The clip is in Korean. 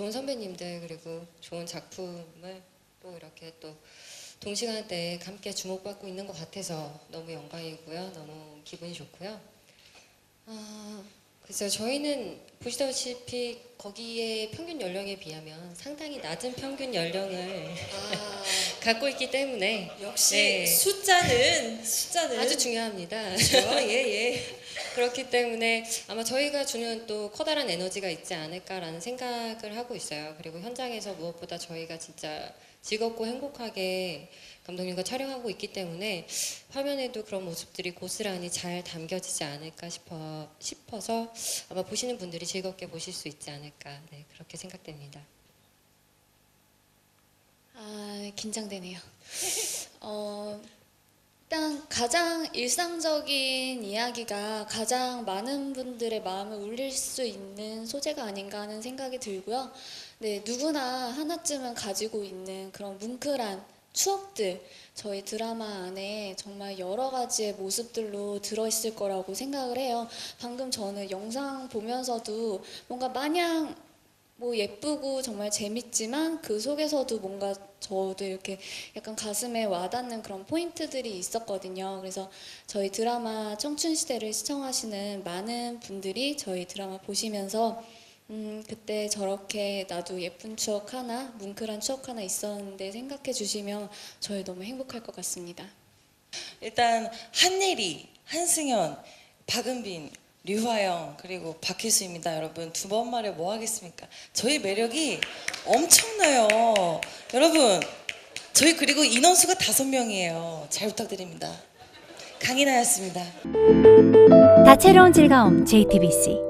좋은 선배님들 그리고 좋은 작품을 또 이렇게 또 동시간대에 함께 주목받고 있는 것 같아서 너무 영광이고요. 너무 기분이 좋고요. 아, 글쎄요. 저희는 보시다시피 거기에 평균 연령에 비하면 상당히 낮은 평균 연령을 아, 갖고 있기 때문에 역시 네. 숫자는 숫자는 아주 중요합니다. 중요하죠. 예, 예. 그렇기 때문에 아마 저희가 주는 또 커다란 에너지가 있지 않을까라는 생각을 하고 있어요. 그리고 현장에서 무엇보다 저희가 진짜 즐겁고 행복하게 감독님과 촬영하고 있기 때문에 화면에도 그런 모습들이 고스란히 잘 담겨지지 않을까 싶어 싶어서 아마 보시는 분들이 즐겁게 보실 수 있지 않을까 네, 그렇게 생각됩니다. 아, 긴장되네요. 어, 가장 일상적인 이야기가 가장 많은 분들의 마음을 울릴 수 있는 소재가 아닌가 하는 생각이 들고요. 네, 누구나 하나쯤은 가지고 있는 그런 뭉클한 추억들, 저희 드라마 안에 정말 여러 가지의 모습들로 들어있을 거라고 생각을 해요. 방금 저는 영상 보면서도 뭔가 마냥 뭐 예쁘고 정말 재밌지만 그 속에서도 뭔가 저도 이렇게 약간 가슴에 와닿는 그런 포인트들이 있었거든요. 그래서 저희 드라마 청춘시대를 시청하시는 많은 분들이 저희 드라마 보시면서 음, 그때 저렇게 나도 예쁜 추억 하나, 뭉클한 추억 하나 있었는데 생각해 주시면 저희 너무 행복할 것 같습니다. 일단 한예리, 한승현, 박은빈, 류화영 그리고 박희수입니다. 여러분 두 번 말에 뭐 하겠습니까? 저희 매력이 엄청나요. 여러분 저희 그리고 인원수가 다섯 명이에요. 잘 부탁드립니다. 강인하였습니다. 다채로운 즐거움 JTBC